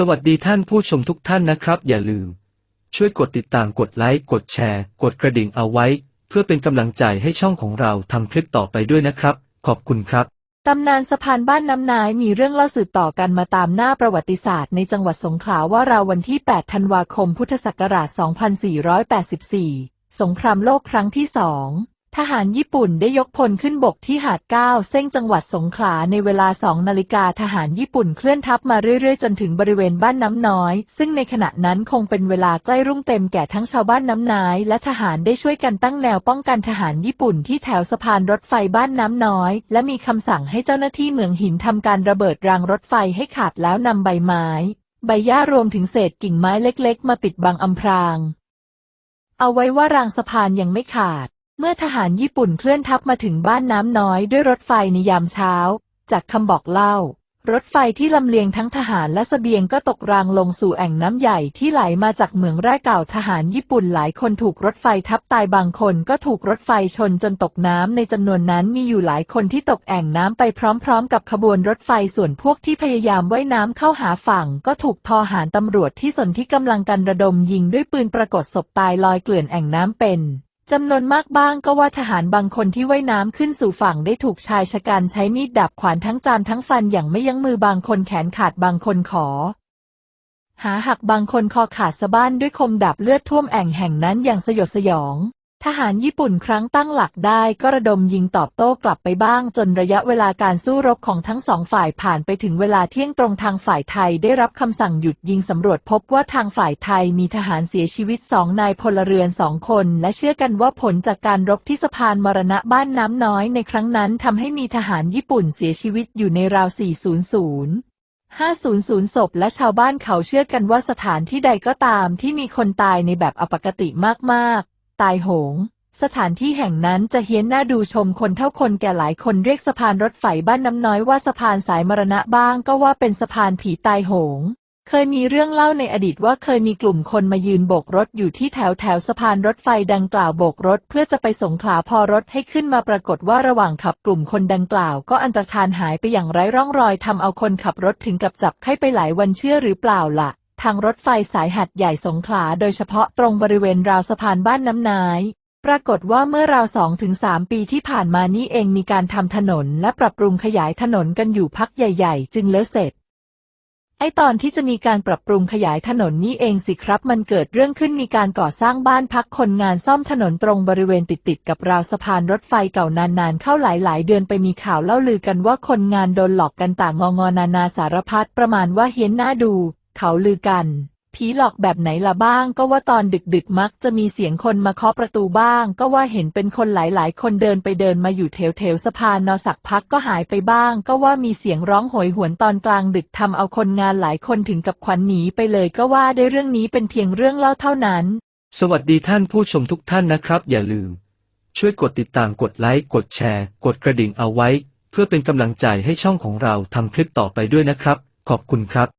สวัสดีท่านผู้ชมทุกท่านนะครับ อย่าลืม ช่วยกดติดตามกดไลค์กดแชร์ กดกระดิ่งเอาไว้ เพื่อเป็นกำลังใจให้ช่องของเราทำคลิปต่อไปด้วยนะครับ ขอบคุณครับ ตำนานสะพานบ้านน้ำนายมีเรื่องเล่าสืบต่อกันมาตามหน้าประวัติศาสตร์ในจังหวัดสงขลาว่าเราววันที่ 8 ธันวาคม พุทธศักราช 2484 สงครามโลกครั้งที่สอง ทหารญี่ปุ่นได้ยกพลขึ้นบกที่หาดเก้าเส้งจังหวัดสงขลาในเวลา2นาฬิกาทหารญี่ปุ่นเคลื่อนทัพมาเรื่อยๆ จนถึงบริเวณบ้านน้ำน้อย ซึ่งในขณะนั้นคงเป็นเวลาใกล้รุ่งเต็มแก่ทั้งชาวบ้านน้ำนายและทหารได้ช่วยกันตั้งแนวป้องกันทหารญี่ปุ่นที่แถวสะพานรถไฟบ้านน้ำน้อย และมีคำสั่งให้เจ้าหน้าที่เมืองหินทำการระเบิดรางรถไฟให้ขาดแล้วนำใบไม้ ใบหญ้ารวมถึงเศษกิ่งไม้เล็ก ๆ มาปิดบังอำพราง เอาไว้ว่ารางสะพานยังไม่ขาด เมื่อทหารญี่ปุ่นเคลื่อนทัพมาถึงบ้านน้ำน้อยด้วยรถไฟในยามเช้า จากคำบอกเล่า รถไฟที่ลำเลียงทั้งทหารและเสบียงก็ตกรางลงสู่แอ่งน้ำใหญ่ที่ไหลมาจากเหมืองแร่เก่าทหารญี่ปุ่นหลายคนถูกรถไฟทับตายบางคนก็ถูกรถไฟชนจนตกน้ำในจำนวนนั้นมีอยู่หลายคนที่ตกแอ่งน้ำไปพร้อมๆ กับขบวนรถไฟส่วนพวกที่พยายามว่ายน้ำเข้าหาฝั่ง ก็ถูกทหารตำรวจที่สนที่กำลังกันระดมยิงด้วยปืนปรากฏศพตายลอยเกลื่อนแอ่งน้ำเป็น จำนวนมากบ้างก็ว่าทหารบางคนที่ว่ายน้ำขึ้นสู่ฝั่งได้ถูกชายชะกันใช้มีดดับขวานทั้งจามทั้งฟันอย่างไม่ยั้งมือบางคนแขนขาดบางคนขอ หาหักบางคนคอขาดสะบ้านด้วยคมดับเลือดท่วมแอ่งแห่งนั้นอย่างสยดสยอง ทหารญี่ปุ่นครั้งตั้งหลักได้ก็ระดมยิงตอบโต้กลับไปบ้างจนระยะเวลาการสู้รบของทั้งสองฝ่ายผ่านไปถึงเวลาเที่ยงตรงทางฝ่ายไทยได้รับคำสั่งหยุดยิงสำรวจพบว่าทางฝ่ายไทยมีทหารเสียชีวิตสองนายพลเรือนสองคน และเชื่อกันว่าผลจากการรบที่สะพานมรณะบ้านน้ำน้อยในครั้งนั้นทำให้มีทหารญี่ปุ่นเสียชีวิตอยู่ในราว 400 500 ศพและชาวบ้านเขาเชื่อกันว่าสถานที่ใดก็ตามที่มีคนตายในแบบอปกติมากๆ ตายโหง สถานที่แห่งนั้นจะเฮี้ยนน่าดูชมคนเท่าคนแก่หลายคนเรียกสะพานรถไฟบ้านน้ำน้อยว่าสะพานสายมรณะบ้างก็ว่าเป็นสะพานผีตายโหงเคยมีเรื่องเล่าในอดีตว่าเคยมีกลุ่มคนมายืนโบกรถอยู่ที่แถวแถวสะพานรถไฟดังกล่าวโบกรถ เพื่อจะไปสงขลาพอรถให้ขึ้นมาปรากฏว่าระหว่างขับกลุ่มคนดังกล่าว ก็อันตรธานหายไปอย่างไร้ร่องรอยทำเอาคนขับรถถึงกับจับไข้ไปหลายวันเชื่อหรือเปล่าล่ะ ทางรถไฟสายหัดใหญ่สงขลาโดยเฉพาะตรงบริเวณราวสะพานบ้านน้ำนาย ปรากฏว่าเมื่อราวสองถึงสามปีที่ผ่านมานี้เองมีการทำถนนและปรับปรุงขยายถนนกันอยู่พักใหญ่ ๆ จึงเลอะเสร็จ ไอตอนที่จะมีการปรับปรุงขยายถนนนี่เองสิครับ มันเกิดเรื่องขึ้นมีการก่อสร้างบ้านพักคนงานซ่อมถนนตรงบริเวณติดๆกับราวสะพานรถไฟเก่านานๆ เข้าหลายๆ เดือนไปมีข่าวเล่าลือกันว่าคนงานโดนหลอกกันต่างงองอนานาสารพัดประมาณว่าเฮี้ยนหน้าดู เขาลือกัน ผีหลอกแบบไหนล่ะบ้าง ก็ว่าตอนดึกๆ มักจะมีเสียงคนมาเคาะประตูบ้าง ก็ว่าเห็นเป็นคนหลายๆ คนเดินไปเดินมาอยู่แถวๆสะพานนอสักพักก็หายไปบ้าง ก็ว่ามีเสียงร้องโหยหวนตอนกลางดึกทำเอาคนงานหลายคนถึงกับขวัญหนีไปเลยก็ว่าได้เรื่องนี้เป็นเพียงเรื่องเล่าเท่านั้น สวัสดีท่านผู้ชมทุกท่านนะครับ อย่าลืม ช่วยกดติดตามกดไลค์กดแชร์ กดกระดิ่งเอาไว้ เพื่อเป็นกำลังใจให้ช่องของเราทำคลิปต่อไปด้วยนะครับ ขอบคุณครับ